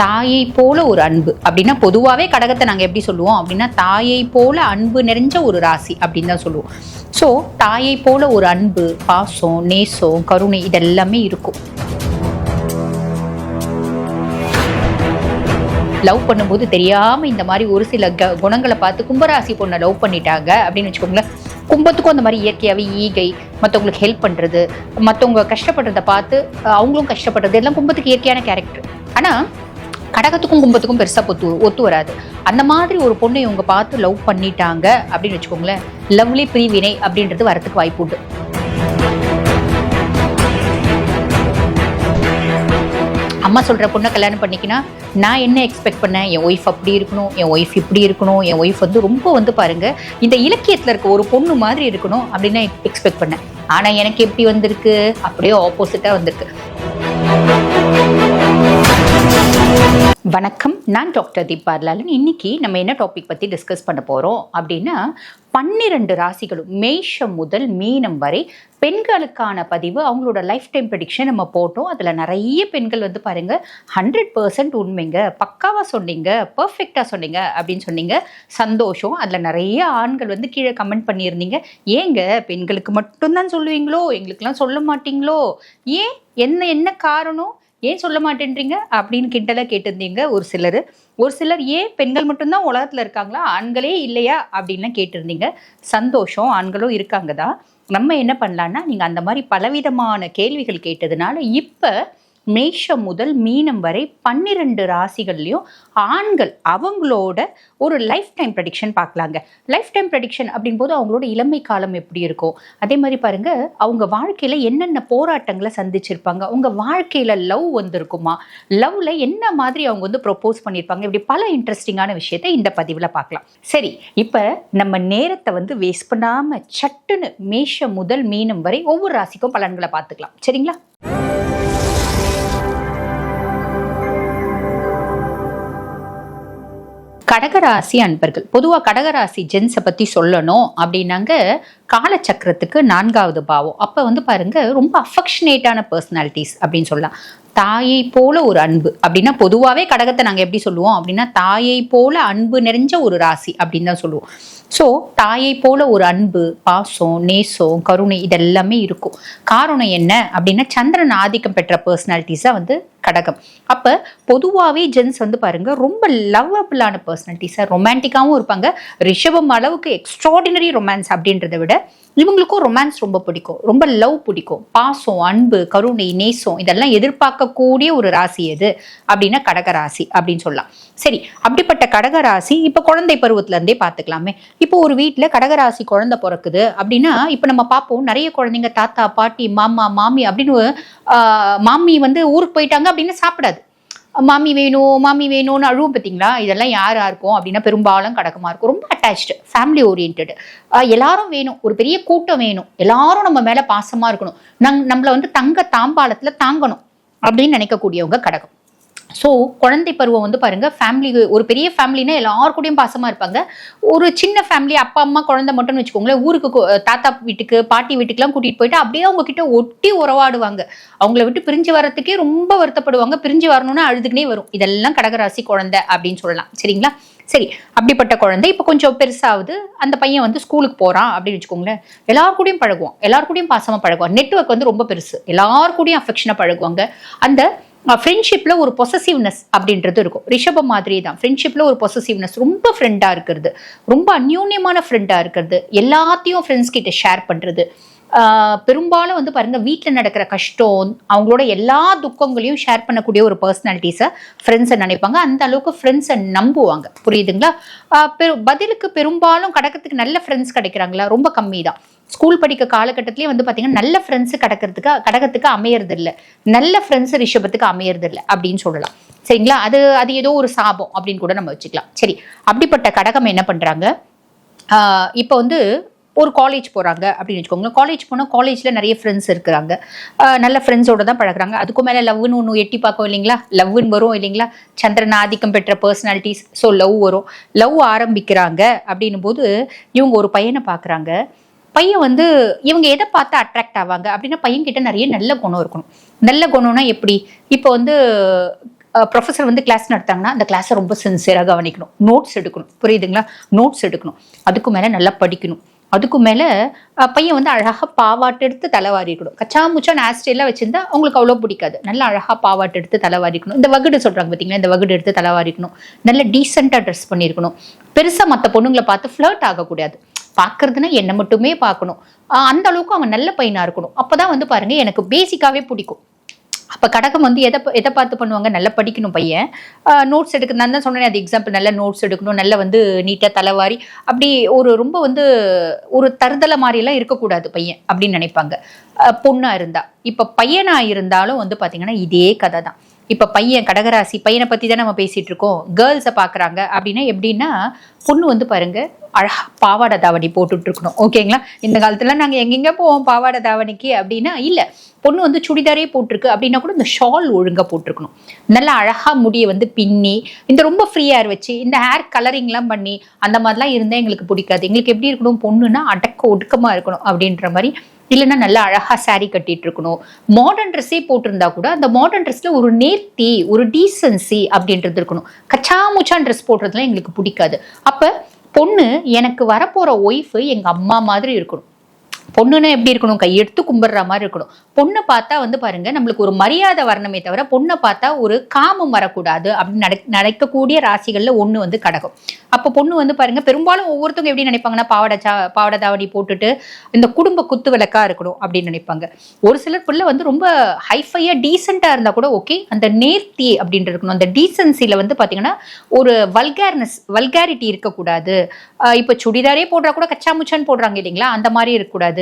தாயை போல ஒரு அன்பு. அப்படின்னா பொதுவாகவே கடகத்தை நாங்கள் எப்படி சொல்லுவோம்? அப்படின்னா தாயை போல அன்பு நிறைஞ்ச ஒரு ராசி அப்படின்னு தான் சொல்லுவோம். ஸோ தாயை போல ஒரு அன்பு பாசம் நேசம் கருணை இதெல்லாமே இருக்கும். லவ் பண்ணும்போது தெரியாம இந்த மாதிரி ஒரு சில க குணங்களை பார்த்து கும்பராசி பொண்ணை லவ் பண்ணிட்டாங்க அப்படின்னு வச்சுக்கோங்களேன். கும்பத்துக்கும் அந்த மாதிரி இயற்கையாகவே ஈகை மற்றவங்களுக்கு ஹெல்ப் பண்ணுறது மற்றவங்க கஷ்டப்படுறத பார்த்து அவங்களும் கஷ்டப்படுறது எல்லாம் கும்பத்துக்கு இயற்கையான கேரக்டர் ஆனால் கடகத்துக்கும் கும்பத்துக்கும் பெருசாக ஒத்து ஒத்து வராது. அந்த மாதிரி ஒரு பொண்ணை இவங்க பார்த்து லவ் பண்ணிட்டாங்க அப்படின்னு வச்சுக்கோங்களேன் லவ்லி பிரிவினை அப்படின்றது வரத்துக்கு வாய்ப்பு உண்டு. அம்மா சொல்கிற பொண்ணை கல்யாணம் பண்ணிக்கினா நான் என்ன எக்ஸ்பெக்ட் பண்ணேன்? என் ஒய்ஃப் அப்படி இருக்கணும் என் ஒய்ஃப் இப்படி இருக்கணும் என் ஒய்ஃப் வந்து ரொம்ப வந்து பாருங்க இந்த இலக்கியத்தில் இருக்க ஒரு பொண்ணு மாதிரி இருக்கணும் அப்படின்னு எக்ஸ்பெக்ட் பண்ணேன். ஆனால் எனக்கு எப்படி வந்திருக்கு? அப்படியே ஆப்போசிட்டா வந்திருக்கு. வணக்கம். நான் டாக்டர் தீபார்லாலன் இன்னைக்கு நம்ம என்ன டாபிக் பற்றி டிஸ்கஸ் பண்ண போகிறோம் அப்படின்னா பன்னிரண்டு ராசிகளும் மேஷம் முதல் மீனம் வரை பெண்களுக்கான பதிவு அவங்களோட லைஃப் டைம் ப்ரெடிக்ஷன் நம்ம போட்டோம். அதில் நிறைய பெண்கள் வந்து பாருங்கள் ஹண்ட்ரட் பர்சன்ட் உண்மைங்க. பக்காவாக சொன்னீங்க பர்ஃபெக்டாக சொன்னீங்க அப்படின்னு சொன்னீங்க. சந்தோஷம். அதில் நிறைய ஆண்கள் வந்து கீழே கமெண்ட் பண்ணியிருந்தீங்க. ஏங்க பெண்களுக்கு மட்டும்தான் சொல்லுவீங்களோ? எங்களுக்கெல்லாம் சொல்ல மாட்டீங்களோ? ஏன்? என்ன என்ன காரணம்? ஏன் சொல்ல மாட்டேன்றீங்க? அப்படின்னு கிண்டலாக கேட்டிருந்தீங்க ஒரு சிலர். ஒரு சிலர் ஏன் பெண்கள் மட்டும்தான் உலகத்தில் இருக்காங்களா? ஆண்களே இல்லையா? அப்படின்லாம் கேட்டிருந்தீங்க. சந்தோஷம் ஆண்களும் இருக்காங்க தான். நம்ம என்ன பண்ணலான்னா நீங்கள் அந்த மாதிரி பலவிதமான கேள்விகள் கேட்டதுனால இப்போ மேஷம் முதல் மீனம் வரை பன்னிரண்டு ராசிகள்லையும் ஆண்கள் அவங்களோட ஒரு லைஃப் டைம் ப்ரெடிக்ஷன் பார்க்கலாங்க. லைஃப் டைம் ப்ரடிக்ஷன் அப்படின்போது அவங்களோட இளமை காலம் எப்படி இருக்கும்? அதே மாதிரி பாருங்க அவங்க வாழ்க்கையில் என்னென்ன போராட்டங்களை சந்திச்சிருப்பாங்க? அவங்க வாழ்க்கையில் லவ் வந்திருக்குமா? லவ்ல என்ன மாதிரி அவங்க வந்து ப்ரொப்போஸ் பண்ணியிருப்பாங்க? இப்படி பல இன்ட்ரெஸ்டிங்கான விஷயத்தை இந்த பதிவில் பார்க்கலாம். சரி இப்போ நம்ம நேரத்தை வந்து வேஸ்ட் பண்ணாமல் சட்டுன்னு மேஷம் முதல் மீனம் வரை ஒவ்வொரு ராசிக்கும் பலன்களை பார்த்துக்கலாம். சரிங்களா? கடகராசி அன்பர்கள். பொதுவாக கடகராசி ஜென்ஸை பற்றி சொல்லணும் அப்படின்னாங்க. காலச்சக்கரத்துக்கு நான்காவது பாவம். அப்போ வந்து பாருங்க ரொம்ப அஃபெக்ஷனேட்டான பர்சனாலிட்டிஸ் அப்படின்னு சொல்லலாம். தாயை போல ஒரு அன்பு. அப்படின்னா பொதுவாகவே கடகத்தை நாங்கள் எப்படி சொல்லுவோம்? அப்படின்னா தாயை போல அன்பு நிறைஞ்ச ஒரு ராசி அப்படின்னு தான் சொல்லுவோம். ஸோ தாயை போல ஒரு அன்பு பாசம் நேசம் கருணை இதெல்லாமே இருக்கும். காரணம் என்ன? அப்படின்னா சந்திரன் ஆதிக்கம் பெற்ற பர்சனாலிட்டிஸாக வந்து கடகம். அப்போ பொதுவாகவே ஜென்ஸ் வந்து பாருங்கள் ரொம்ப லவ்வபிளான பர்சனாலிட்டிஸாக ரொமான்டிக்காகவும் இருப்பாங்க. ரிஷபம் அளவுக்கு எக்ஸ்ட்ராடினரி ரொமான்ஸ் அப்படின்றத விட இவங்களுக்கும் ரொமான்ஸ் ரொம்ப பிடிக்கும். ரொம்ப லவ் பிடிக்கும். பாசம் அன்பு கருணை நேசம் இதெல்லாம் எதிர்பார்க்கக்கூடிய ஒரு ராசி எது? அப்படின்னா கடக ராசி அப்படின்னு சொல்லலாம். சரி அப்படிப்பட்ட கடக ராசி இப்போ குழந்தை பருவத்துல இருந்தே பார்த்துக்கலாமே. இப்போ ஒரு வீட்டில் கடகராசி குழந்தை பிறக்குது அப்படின்னா இப்போ நம்ம பார்ப்போம் நிறைய குழந்தைங்க தாத்தா பாட்டி மாமா மாமி அப்படின்னு ஆஹ், மாமி வந்து ஊருக்கு போயிட்டாங்க அப்படின்னு சாப்பிடாது. மாமி வேணும் மாமி வேணும்னு அழுவும் பார்த்தீங்களா? இதெல்லாம் யார் இருக்கும் அப்படின்னா பெரும்பாலும் கடக்கமா இருக்கும். ரொம்ப அட்டாச்சு ஃபேமிலி ஓரியன்டு எல்லாரும் வேணும். ஒரு பெரிய கூட்டம் வேணும். எல்லாரும் நம்ம மேல பாசமா இருக்கணும். நம் நம்மள வந்து தங்க தாம்பாளத்துல தாங்கணும் அப்படின்னு நினைக்கக்கூடியவங்க கடகம். ஸோ குழந்தை பருவம் வந்து பாருங்க ஃபேமிலி ஒரு பெரிய ஃபேமிலினா எல்லார் கூடயும் பாசமா இருப்பாங்க. ஒரு சின்ன ஃபேமிலி அப்பா அம்மா குழந்தை மட்டும்னு வச்சுக்கோங்களேன் ஊருக்கு தாத்தா வீட்டுக்கு பாட்டி வீட்டுக்குலாம் கூட்டிட்டு போயிட்டு அப்படியே அவங்க கிட்ட ஒட்டி உறவாடுவாங்க. அவங்கள விட்டு பிரிஞ்சு வரத்துக்கே ரொம்ப வருத்தப்படுவாங்க. பிரிஞ்சு வரணும்னா அழுதுகினே வரும். இதெல்லாம் கடகராசி குழந்தை அப்படின்னு சொல்லலாம். சரிங்களா? சரி அப்படிப்பட்ட குழந்தை. இப்போ கொஞ்சம் பெருசாகுது. அந்த பையன் வந்து ஸ்கூலுக்கு போகிறான் அப்படின்னு வச்சுக்கோங்களேன். எல்லாருக்கூடையும் கூடயும் பழகுவான். எல்லார் கூடயும் பழகுவான். நெட்வொர்க் வந்து ரொம்ப பெருசு. எல்லார் கூடயும் அஃபெக்ஷனாக பழகுவாங்க. அந்த ஃப்ரெண்ட்ஷிப்பில் ஒரு பொசசிவ்னஸ் அப்படின்றது இருக்கும். ரிஷபம் மாதிரி தான் ஃப்ரெண்ட்ஷிப்பில் ஒரு பொசசிவ்னஸ் ரொம்ப ஃப்ரெண்டாக இருக்கிறது. ரொம்ப அந்யூன்யமான ஃப்ரெண்டாக இருக்கிறது. எல்லாத்தையும் ஃப்ரெண்ட்ஸ் கிட்ட ஷேர் பண்ணுறது பெரும்பாலும் வந்து பாருங்கள் வீட்டில் நடக்கிற கஷ்டம் அவங்களோட எல்லா துக்கங்களையும் ஷேர் பண்ணக்கூடிய ஒரு பர்சனாலிட்டிஸை ஃப்ரெண்ட்ஸை நினைப்பாங்க. அந்த அளவுக்கு ஃப்ரெண்ட்ஸை நம்புவாங்க. புரியுதுங்களா? பெரு பதிலுக்கு பெரும்பாலும் கடக்கிறதுக்கு நல்ல ஃப்ரெண்ட்ஸ் கிடைக்கிறாங்களா? ரொம்ப கம்மி தான் ஸ்கூல் படிக்க காலகட்டத்திலேயே வந்து பார்த்தீங்கன்னா நல்ல ஃப்ரெண்ட்ஸு கிடக்கிறதுக்கு கடகத்துக்கு அமையறது இல்லை நல்ல ஃப்ரெண்ட்ஸ் ரிஷபத்துக்கு அமையறது இல்லை அப்படின்னு சொல்லலாம். சரிங்களா? அது அது ஏதோ ஒரு சாபம் அப்படின்னு கூட நம்ம வச்சுக்கலாம். சரி அப்படிப்பட்ட கடகம் என்ன பண்ணுறாங்க இப்போ வந்து ஒரு காலேஜ் போகிறாங்க அப்படின்னு வச்சுக்கோங்களேன். காலேஜ் போனால் காலேஜில் நிறைய ஃப்ரெண்ட்ஸ் இருக்கிறாங்க. நல்ல ஃப்ரெண்ட்ஸோடு தான் பழகுறாங்க. அதுக்கும் மேலே லவ்னு ஒன்று எட்டி பார்க்கும் இல்லைங்களா? லவ்னு வரும் இல்லைங்களா? சந்திரன் ஆதிக்கம் பெற்ற பர்சனாலிட்டிஸ் ஸோ லவ் வரும். லவ் ஆரம்பிக்கிறாங்க அப்படின்னும் போது இவங்க ஒரு பையனை பார்க்குறாங்க. பையன் வந்து இவங்க எதை பார்த்து அட்ராக்ட் ஆவாங்க? அப்படின்னா பையன் கிட்ட நிறைய நல்ல குணம் இருக்கணும். நல்ல குணம்னா எப்படி? இப்போ வந்து ப்ரொஃபஸர் வந்து கிளாஸ் நடத்தாங்கன்னா அந்த கிளாஸை ரொம்ப சின்சியராக கவனிக்கணும். நோட்ஸ் எடுக்கணும். புரியுதுங்களா? நோட்ஸ் எடுக்கணும். அதுக்கு மேலே நல்லா படிக்கணும். அதுக்கு மேலே பையன் வந்து அழகாக பாவாட்டு எடுத்து தலைவாரிக்கணும் கச்சா முச்சா நாஸ்டெல்லாம் வச்சிருந்தா அவங்களுக்கு அவ்வளோ பிடிக்காது. நல்லா அழகாக பாவாட்டு எடுத்து தலைவாரிக்கணும் இந்த வகுடு சொல்கிறாங்க பார்த்தீங்களா இந்த வகுடு எடுத்து தலைவாரிக்கணும் நல்ல டீசெண்டாக ட்ரெஸ் பண்ணியிருக்கணும். பெருசாக மற்ற பொண்ணுங்களை பார்த்து ஃப்ளர்ட் ஆகக்கூடாது. பார்க்கறதுனா என்னை மட்டுமே பார்க்கணும். அந்த அளவுக்கு அவன் நல்ல பையனாக இருக்கணும். அப்போ தான் வந்து பாருங்க எனக்கு பேசிக்காகவே பிடிக்கும். அப்போ கடகம் வந்து எதை எதை பார்த்து பண்ணுவாங்க? நல்லா படிக்கணும் பையன். நோட்ஸ் எடுக்க நான் தான் சொன்னேன் அது எக்ஸாம்பிள் நல்ல நோட்ஸ் எடுக்கணும் நல்ல வந்து நீட்டாக தலைவாரி அப்படி ஒரு ரொம்ப வந்து ஒரு தருதலை மாதிரிலாம் இருக்கக்கூடாது பையன் அப்படின்னு நினைப்பாங்க. பொண்ணாக இருந்தால் இப்போ பையனாக இருந்தாலும் வந்து பார்த்தீங்கன்னா இதே கதை தான் இப்போ பையன் கடகராசி பையனை பற்றி தான் நம்ம பேசிகிட்டு இருக்கோம் கேர்ள்ஸை பார்க்குறாங்க அப்படின்னா எப்படின்னா பொண்ணு வந்து பாருங்க அழகா பாவாடை தாவணி போட்டுட்டு இருக்கணும் ஓகேங்களா இந்த காலத்துல நாங்க எங்கெங்க போவோம் பாவாடை தாவணிக்கு அப்படின்னா இல்ல பொண்ணு வந்து சுடிதாரே போட்டிருக்கு அப்படின்னா கூட இந்த ஷால் ஒழுங்கா போட்டிருக்கணும். நல்லா அழகா முடியை வந்து பின்னி இந்த ரொம்ப ஃப்ரீ ஹேர் வச்சு இந்த ஹேர் கலரிங்லாம் பண்ணி அந்த மாதிரிலாம் இருந்தால் எங்களுக்கு பிடிக்காது. எங்களுக்கு எப்படி இருக்கணும் பொண்ணுன்னா அடக்க ஒடுக்கமா இருக்கணும் அப்படின்ற மாதிரி இல்லைன்னா நல்லா அழகா saree கட்டிட்டு இருக்கணும் மாடர்ன் ட்ரெஸ்ஸே போட்டிருந்தா கூட அந்த மாடர்ன் ட்ரெஸ்ல ஒரு நேர்த்தி ஒரு டீசன்சி அப்படின்றது இருக்கணும். கச்சா முச்சான் ட்ரெஸ் போடுறதுலாம் எங்களுக்கு பிடிக்காது. அப்ப பொண்ணு எனக்கு வரப்போற ஒய்ஃபு எங்க அம்மா மாதிரி இருக்கணும். பொண்ணுன்னா எப்படி இருக்கணும்? கையெடுத்து கும்பிடுற மாதிரி இருக்கணும். பொண்ணை பார்த்தா வந்து பாருங்க நம்மளுக்கு ஒரு மரியாதை வரணுமே தவிர பொண்ணை பார்த்தா ஒரு காமம் வரக்கூடாது அப்படின்னு நடக் நடக்கக்கூடிய ராசிகள்ல ஒன்று வந்து கடக்கும் அப்போ பொண்ணு வந்து பாருங்க பெரும்பாலும் ஒவ்வொருத்தவங்க எப்படி நினைப்பாங்கன்னா பாவாடை சா தாவடி போட்டுட்டு இந்த குடும்ப குத்து விளக்கா இருக்கணும் அப்படின்னு நினைப்பாங்க. ஒரு சிலர் பிள்ளை வந்து ரொம்ப ஹைஃபையா டீசெண்டா இருந்தா கூட ஓகே அந்த நேர்த்தி அப்படின்ட்டு இருக்கணும். அந்த டீசன்சியில் வந்து பாத்தீங்கன்னா ஒரு வல்கேர்னஸ் வல்காரிட்டி இருக்கக்கூடாது. இப்போ சுடிதாரே போடுறா கூட கச்சா முச்சான்னு போடுறாங்க இல்லைங்களா? அந்த மாதிரி இருக்கக்கூடாது.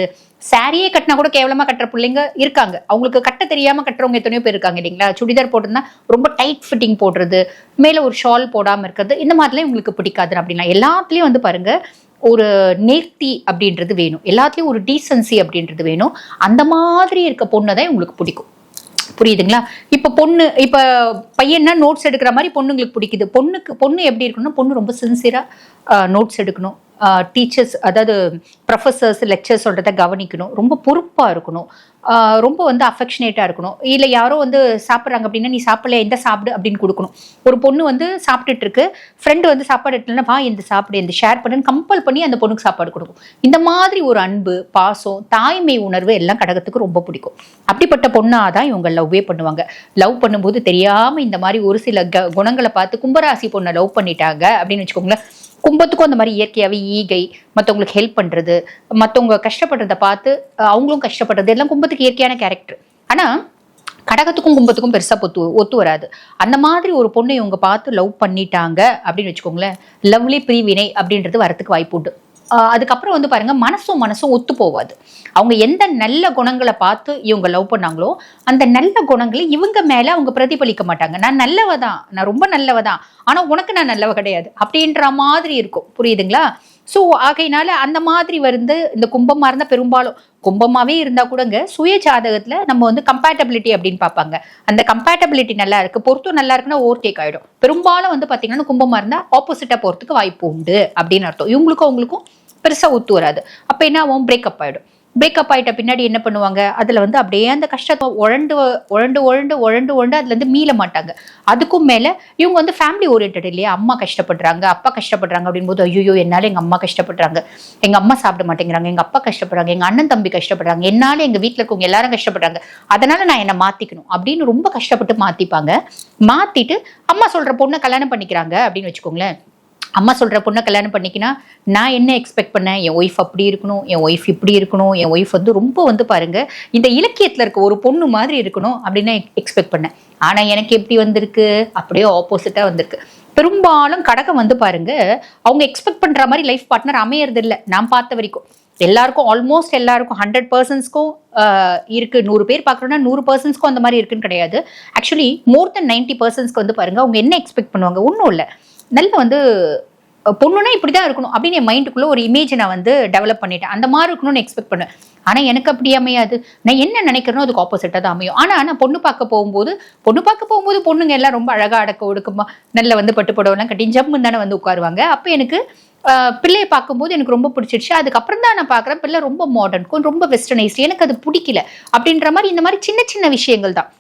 சாரியே கட்டினா கூட கேவலமா கட்டுற பிள்ளைங்க இருக்காங்க. அவங்களுக்கு கட்ட தெரியாம கட்டுறவங்க எத்தனையோ பேர் இருக்காங்க இல்லைங்களா? சுடிதார் போட்டிருந்தா ரொம்ப டைட் ஃபிட்டிங் போடுறது மேல ஒரு ஷால் போடாம இருக்கிறது இந்த மாதிரிலாம் உங்களுக்கு பிடிக்காது அப்படின்னா. எல்லாத்துலயும் வந்து பாருங்க ஒரு நேர்த்தி அப்படின்றது வேணும். எல்லாத்துலயும் ஒரு டீசன்சி அப்படின்றது வேணும். அந்த மாதிரி இருக்க பொண்ணை தான் உங்களுக்கு பிடிக்கும். புரியுதுங்களா? இப்ப பொண்ணு இப்ப பையன்னா நோட்ஸ் எடுக்கிற மாதிரி பொண்ணுங்களுக்கு பிடிக்குது. பொண்ணுக்கு பொண்ணு எப்படி இருக்கணும்னா பொண்ணு ரொம்ப சின்சியரா நோட்ஸ் எடுக்கணும். டீச்சர்ஸ் அதாவது ப்ரொஃபஸர்ஸ் லெக்சர்ஸ் சொல்கிறத கவனிக்கணும். ரொம்ப பொறுப்பாக இருக்கணும். ரொம்ப வந்து அஃபெக்ஷனேட்டாக இருக்கணும். இல்லை யாரோ வந்து சாப்பிட்றாங்க அப்படின்னா நீ சாப்பிடல எந்த சாப்பிடு? அப்படின்னு கொடுக்கணும். ஒரு பொண்ணு வந்து சாப்பிட்டுட்டு இருக்கு. ஃப்ரெண்டு வந்து சாப்பாடு எடுத்துலன்னா வா இந்த சாப்பிடு இந்த ஷேர் பண்ணுன்னு கம்பல் பண்ணி அந்த பொண்ணுக்கு சாப்பாடு கொடுக்கும். இந்த மாதிரி ஒரு அன்பு பாசம் தாய்மை உணர்வு எல்லாம் கடகத்துக்கு ரொம்ப பிடிக்கும். அப்படிப்பட்ட பொண்ணாக தான் இவங்க லவ்வே பண்ணுவாங்க. லவ் பண்ணும்போது தெரியாமல் இந்த மாதிரி ஒரு சில க குணங்களை பார்த்து கும்பராசி பொண்ணை லவ் பண்ணிட்டாங்க. அப்படின்னு வச்சுக்கோங்களேன். கும்பத்துக்கும் அந்த மாதிரி இயற்கையாகவே ஈகை மற்றவங்களுக்கு ஹெல்ப் பண்ணுறது மற்றவங்க கஷ்டப்படுறத பார்த்து அவங்களும் கஷ்டப்படுறது எல்லாம் கும்பத்துக்கு இயற்கையான கேரக்டர் ஆனால் கடகத்துக்கும் கும்பத்துக்கும் பெருசாக ஒத்து ஒத்து வராது. அந்த மாதிரி ஒரு பொண்ணை இவங்க பார்த்து லவ் பண்ணிட்டாங்க அப்படின்னு வச்சுக்கோங்களேன் லவ்லி பிரிவினை அப்படின்றது வரத்துக்கு வாய்ப்பு உண்டு. அதுக்கப்புறம் வந்து பாருங்க மனசும் மனசும் ஒத்து போவாது. அவங்க எந்த நல்ல குணங்களை பார்த்து இவங்க லவ் பண்ணாங்களோ அந்த நல்ல குணங்களை இவங்க மேல அவங்க பிரதிபலிக்க மாட்டாங்க. நான் நல்லவ தான் நான் ரொம்ப நல்லவ தான் ஆனா உனக்கு நான் நல்லவ கிடையாது அப்படின்ற மாதிரி இருக்கும். புரியுதுங்களா? ஸோ ஆகையினால அந்த மாதிரி வந்து இந்த கும்பமாக இருந்தால் பெரும்பாலும் கும்பமாகவே இருந்தால் கூடங்க சுய ஜாதகத்தில் நம்ம வந்து கம்பேட்டபிலிட்டி அப்படின்னு பார்ப்பாங்க. அந்த கம்பேட்டபிலிட்டி நல்லா இருக்குது பொருத்தம் நல்லா இருக்குன்னா ஓவர்டேக் ஆகிடும் பெரும்பாலும் வந்து பார்த்தீங்கன்னா கும்பமாக இருந்தால் ஆப்போசிட்டாக போகிறதுக்கு வாய்ப்பு உண்டு அப்படின்னு அர்த்தம். இவங்களுக்கும் அவங்களுக்கும் பெருசாக ஒத்து வராது. அப்போ என்ன ஆகும்? பிரேக்கப் ஆகிடும் பிரேக்கப் ஆயிட்ட பின்னாடி என்ன பண்ணுவாங்க? அதுல வந்து அப்படியே அந்த கஷ்டத்தை உழண்டு உழண்டு உழண்டு உழண்டு உழண்டு அதுல இருந்து மீள மாட்டாங்க. அதுக்கும் மேல இவங்க வந்து ஃபேமிலி ஓரியன்ட் இல்லையா? அம்மா கஷ்டப்படுறாங்க அப்பா கஷ்டப்படுறாங்க அப்படின் போது ஐயோ என்னால எங்க அம்மா கஷ்டப்படுறாங்க. எங்க அம்மா சாப்பிட மாட்டேங்கிறாங்க எங்க அப்பா கஷ்டப்படுறாங்க எங்க அண்ணன் தம்பி கஷ்டப்படுறாங்க என்னால எங்க வீட்டில் இருக்கவங்க எல்லாரும் கஷ்டப்படுறாங்க. அதனால நான் என்ன மாத்திக்கணும் அப்படின்னு ரொம்ப கஷ்டப்பட்டு மாத்திப்பாங்க. மாத்திட்டு அம்மா சொல்ற பொண்ணை கல்யாணம் பண்ணிக்கிறாங்க அப்படின்னு வச்சுக்கோங்களேன். அம்மா சொல்கிற பொண்ணை கல்யாணம் பண்ணிக்கினா நான் என்ன எக்ஸ்பெக்ட் பண்ணேன்? என் ஒய்ஃப் அப்படி இருக்கணும் என் ஒய்ஃப் இப்படி இருக்கணும் என் ஒய்ஃப் வந்து ரொம்ப வந்து பாருங்க இந்த இலக்கியத்தில் இருக்க ஒரு பொண்ணு மாதிரி இருக்கணும் அப்படின்னு எக்ஸ்பெக்ட் பண்ணேன். ஆனால் எனக்கு எப்படி வந்திருக்கு? அப்படியே ஆப்போசிட்டாக வந்திருக்கு. பெரும்பாலும் கடகம் வந்து பாருங்க அவங்க எக்ஸ்பெக்ட் பண்ணுற மாதிரி லைஃப் பார்ட்னர் அமையறது இல்லை நான் பார்த்த வரைக்கும். எல்லாருக்கும் ஆல்மோஸ்ட் எல்லாருக்கும் ஹண்ட்ரட் பர்சன்ஸ்க்கும் இருக்குது நூறு பேர் பார்க்குறோன்னா நூறு பர்சன்ஸ்க்கும் அந்த மாதிரி இருக்குன்னு கிடையாது. ஆக்சுவலி மோர் தென் நைன்டி பர்சன்ஸ்க்கு வந்து பாருங்கள் அவங்க என்ன எக்ஸ்பெக்ட் பண்ணுவாங்க? ஒன்றும் இல்லை. நல்ல வந்து அஹ், பொண்ணுனா இப்படி தான் இருக்கணும் அப்படின்னு என் மைண்டுக்குள்ளே ஒரு இமேஜ் நான் வந்து டெவலப் பண்ணிட்டேன். அந்த மாதிரி இருக்கணும்னு எக்ஸ்பெக்ட் பண்ணேன் ஆனால் எனக்கு அப்படி அமையாது. நான் என்ன நினைக்கிறேனோ அதுக்கு ஆப்போசிட்டாக தான் அமையும். ஆனால் நான் பொண்ணு பார்க்க போகும்போது பொண்ணு பார்க்க போகும்போது பொண்ணுங்க எல்லாம் ரொம்ப அழகாக அடக்க ஒடுக்கமாக நல்ல வந்து பட்டு கட்டி ஜம்முன்னு தானே வந்து உட்காருவாங்க. அப்போ எனக்கு பிள்ளையை பார்க்கும்போது எனக்கு ரொம்ப பிடிச்சிருச்சு. அதுக்கப்புறம் தான் நான் பார்க்குறேன் பிள்ளை ரொம்ப மாடர்ன் ரொம்ப வெஸ்டர்னைஸ்ட் எனக்கு அது பிடிக்கல. அப்படின்ற மாதிரி இந்த மாதிரி சின்ன சின்ன விஷயங்கள் தான்.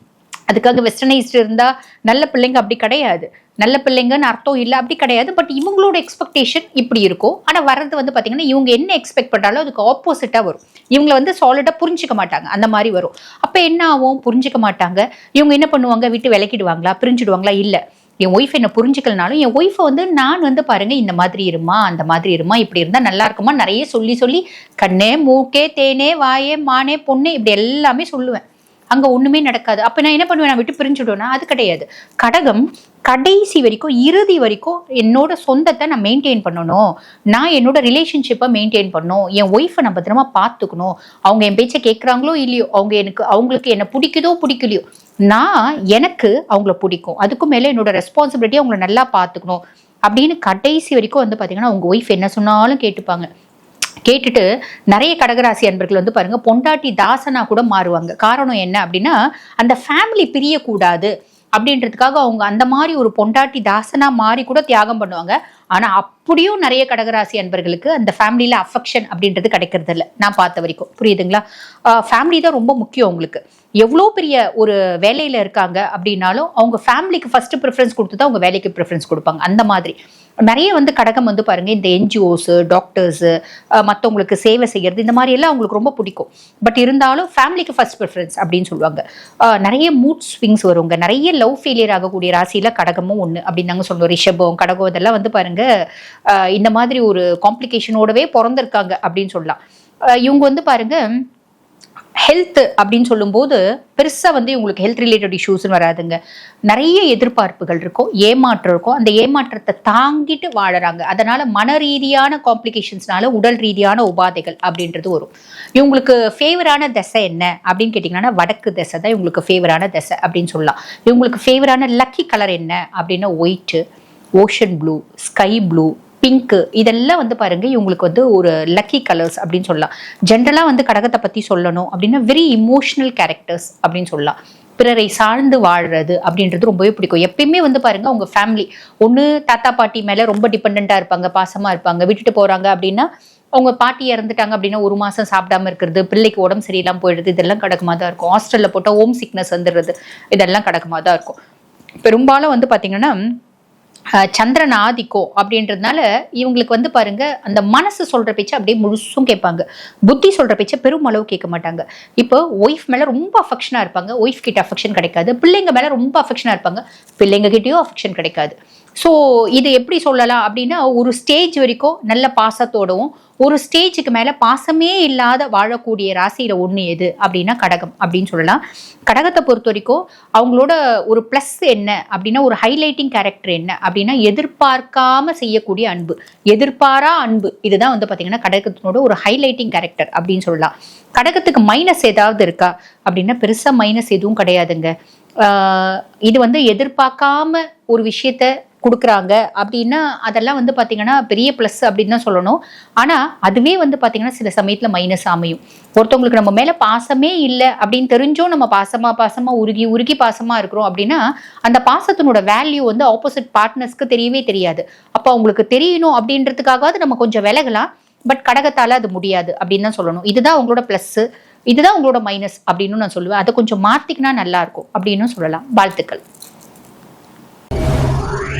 அதுக்காக வெஸ்டர்னைஸ்ட் இருந்தால் நல்ல பிள்ளைங்க அப்படி கிடையாது. நல்ல பிள்ளைங்கன்னு அர்த்தம் இல்லை அப்படி கிடையாது. பட் இவங்களோட எக்ஸ்பெக்டேஷன் இப்படி இருக்கும். ஆனால் வர்றது வந்து பார்த்தீங்கன்னா இவங்க என்ன எக்ஸ்பெக்ட் பண்ணாலும் அதுக்கு ஆப்போசிட்டாக வரும். இவங்களை வந்து சாலிடாக புரிஞ்சிக்க மாட்டாங்க. அந்த மாதிரி வரும். அப்போ என்ன ஆகும்? புரிஞ்சிக்க மாட்டாங்க. இவங்க என்ன பண்ணுவாங்க? விட்டு விளக்கிடுவாங்களா பிரிஞ்சிடுவாங்களா? இல்லை. என் ஒய்ஃப் என்ன புரிஞ்சுக்கலனாலும் என் ஒய்ஃபை வந்து நான் வந்து பாருங்க இந்த மாதிரி இருமா அந்த மாதிரி இருமா இப்படி இருந்தால் நல்லா இருக்குமா? நிறைய சொல்லி சொல்லி கண்ணே மூக்கே தேனே வாயே மானே பொண்ணே இப்படி எல்லாமே சொல்லுவேன். அங்க ஒண்ணுமே நடக்காது. அப்ப நான் என்ன பண்ணுவேன்? நான் விட்டு பிரிஞ்சுடுவேன்னா அது கிடையாது. கடகம் கடைசி வரைக்கும் இறுதி வரைக்கும் என்னோட சொந்தத்தை நான் மெயின்டைன் பண்ணணும். நான் என்னோட ரிலேஷன்ஷிப்பை மெயின்டைன் பண்ணணும். என் ஒய்ஃபை நான் பத்திரமா பார்த்துக்கணும். அவங்க என் பேச்சை கேட்குறாங்களோ இல்லையோ அவங்க எனக்கு அவங்களுக்கு என்ன பிடிக்குதோ பிடிக்கலையோ நான் எனக்கு அவங்கள பிடிக்கும். அதுக்கும் மேலே என்னோட ரெஸ்பான்சிபிலிட்டி அவங்கள நல்லா பார்த்துக்கணும். அப்படின்னு கடைசி வரைக்கும் வந்து பார்த்தீங்கன்னா உங்கள் ஒய்ஃப் என்ன சொன்னாலும் கேட்டுப்பாங்க. கேட்டுட்டு நிறைய கடகராசி அன்பர்கள் வந்து பாருங்க பொண்டாட்டி தாசனா கூட மாறுவாங்க. காரணம் என்ன அப்படின்னா அந்த ஃபேமிலி பிரியக்கூடாது அப்படின்றதுக்காக அவங்க அந்த மாதிரி ஒரு பொண்டாட்டி தாசனா மாறி கூட தியாகம் பண்ணுவாங்க. ஆனா அப்படியும் நிறைய கடகராசி அன்பர்களுக்கு அந்த ஃபேமிலியில அஃபெக்ஷன் அப்படின்றது கிடைக்கிறது இல்லை நான் பார்த்த வரைக்கும். புரியுதுங்களா? ஃபேமிலி தான் ரொம்ப முக்கியம் உங்களுக்கு. எவ்வளோ பெரிய ஒரு வேலையில் இருக்காங்க அப்படின்னாலும் அவங்க ஃபேமிலிக்கு ஃபஸ்ட்டு ப்ரிஃபரன்ஸ் கொடுத்து தான் அவங்க வேலைக்கு ப்ரிஃபரன்ஸ் கொடுப்பாங்க. அந்த மாதிரி. நிறைய வந்து கடகம் வந்து பாருங்கள் இந்த என்ஜிஓஸு டாக்டர்ஸு மற்றவங்களுக்கு சேவை செய்கிறது இந்த மாதிரி எல்லாம் அவங்களுக்கு ரொம்ப பிடிக்கும். பட் இருந்தாலும் ஃபேமிலிக்கு ஃபர்ஸ்ட் ப்ரிஃபரன்ஸ் அப்படின்னு சொல்லுவாங்க. நிறைய மூட் ஸ்விங்ஸ் வருவாங்க நிறைய லவ் ஃபெயிலியர் ஆகக்கூடிய ராசியில் கடகமும் ஒன்று அப்படின்னு நாங்கள் சொல்லுவோம் ரிஷபம் கடகம் இதெல்லாம் வந்து பாருங்கள் இந்த மாதிரி ஒரு காம்ப்ளிகேஷனோடவே பிறந்திருக்காங்க அப்படின்னு சொல்லலாம். இவங்க வந்து பாருங்க ஹெல்த் அப்படின்னு சொல்லும்போது பெருசாக வந்து இவங்களுக்கு ஹெல்த் ரிலேட்டட் இஷ்யூஸ்னு வராதுங்க. நிறைய எதிர்பார்ப்புகள் இருக்கும் ஏமாற்றம் இருக்கும். அந்த ஏமாற்றத்தை தாங்கிட்டு வாழறாங்க. அதனால மன ரீதியான காம்ப்ளிகேஷன்ஸ்னால உடல் ரீதியான உபாதைகள் அப்படின்றது வரும். இவங்களுக்கு ஃபேவரான தசை என்ன அப்படின்னு கேட்டிங்கன்னா வடக்கு தசை தான் இவங்களுக்கு ஃபேவரான தசை அப்படின்னு சொல்லலாம். இவங்களுக்கு ஃபேவரான லக்கி கலர் என்ன அப்படின்னா white ocean blue sky blue pink இதெல்லாம் வந்து பாருங்க இவங்களுக்கு வந்து ஒரு லக்கி கலர்ஸ் அப்படின்னு சொல்லலாம். ஜென்ரலாக வந்து கடகத்தை பற்றி சொல்லணும் அப்படின்னா வெரி இமோஷனல் கேரக்டர்ஸ் அப்படின்னு சொல்லலாம். பிறரை சார்ந்து வாழ்றது அப்படின்றது ரொம்பவே பிடிக்கும். எப்பயுமே வந்து பாருங்க அவங்க ஃபேமிலி ஒன்று தாத்தா பாட்டி மேலே ரொம்ப டிபெண்ட்டாக இருப்பாங்க பாசமாக இருப்பாங்க விட்டுட்டு போகிறாங்க அப்படின்னா அவங்க பாட்டி இறந்துட்டாங்க அப்படின்னா ஒரு மாதம் சாப்பிடாம இருக்கிறது பிள்ளைக்கு உடம்பு சரியில்லாமல் போயிடுது இதெல்லாம் கடக்கமாக தான் இருக்கும். ஹாஸ்டலில் போட்டால் ஹோம் சிக்னஸ் வந்துடுறது இதெல்லாம் கடக்கமாக தான் இருக்கும். பெரும்பாலும் வந்து பார்த்தீங்கன்னா சந்திரன் ஆதிக்கோ அப்படின்றதுனால இவங்களுக்கு வந்து பாருங்க அந்த மனசு சொல்ற பேச்சு அப்படியே முழுசும் கேட்பாங்க. புத்தி சொல்ற பேச்சை பெருமளவு கேட்க மாட்டாங்க. இப்போ ஒய்ஃப் மேல ரொம்ப அஃபெக்ஷனா இருப்பாங்க. ஒய்ஃப் கிட்ட அஃபெக்ஷன் கிடைக்காது. பிள்ளைங்க மேல ரொம்ப அஃபெக்ஷனா இருப்பாங்க. பிள்ளைங்க கிட்டயும் அஃபெக்ஷன் கிடைக்காது. ஸோ இது எப்படி சொல்லலாம் அப்படின்னா ஒரு ஸ்டேஜ் வரைக்கும் நல்ல பாசத்தோடவும் ஒரு ஸ்டேஜுக்கு மேலே பாசமே இல்லாத வாழக்கூடிய ராசியில் ஒன்று எது அப்படின்னா கடகம் அப்படின்னு சொல்லலாம். கடகத்தை பொறுத்த வரைக்கும் அவங்களோட ஒரு ப்ளஸ் என்ன அப்படின்னா ஒரு ஹைலைட்டிங் கேரக்டர் என்ன அப்படின்னா எதிர்பார்க்காம செய்யக்கூடிய அன்பு. எதிர்பாரா அன்பு. இதுதான் வந்து பார்த்தீங்கன்னா கடகத்தினோட ஒரு ஹைலைட்டிங் கேரக்டர் அப்படின்னு சொல்லலாம். கடகத்துக்கு மைனஸ் ஏதாவது இருக்கா அப்படின்னா பெருசாக மைனஸ் எதுவும் கிடையாதுங்க. இது வந்து எதிர்பார்க்காம ஒரு விஷயத்த கொடுக்குறாங்க அப்படின்னா அதெல்லாம் வந்து பார்த்தீங்கன்னா பெரிய ப்ளஸ் அப்படின்னு தான் சொல்லணும். ஆனால் அதுவே வந்து பார்த்தீங்கன்னா சில சமயத்தில் மைனஸ் அமையும். ஒருத்தவங்களுக்கு நம்ம மேலே பாசமே இல்லை அப்படின்னு தெரிஞ்சும் நம்ம பாசமாக பாசமாக உருகி உருகி பாசமாக இருக்கிறோம் அப்படின்னா அந்த பாசத்தினோட வேல்யூ வந்து ஆப்போசிட் பார்ட்னர்ஸ்க்கு தெரியவே தெரியாது. அப்போ அவங்களுக்கு தெரியணும் அப்படின்றதுக்காகவாது நம்ம கொஞ்சம் விலகலாம். பட் கடகத்தால் அது முடியாது அப்படின்னு தான் சொல்லணும். இதுதான் அவங்களோட ப்ளஸ்ஸு இதுதான் உங்களோட மைனஸ் அப்படின்னு நான் சொல்லுவேன். அதை கொஞ்சம் மாற்றிக்கினா நல்லாயிருக்கும் அப்படின்னு சொல்லலாம். வாழ்த்துக்கள்.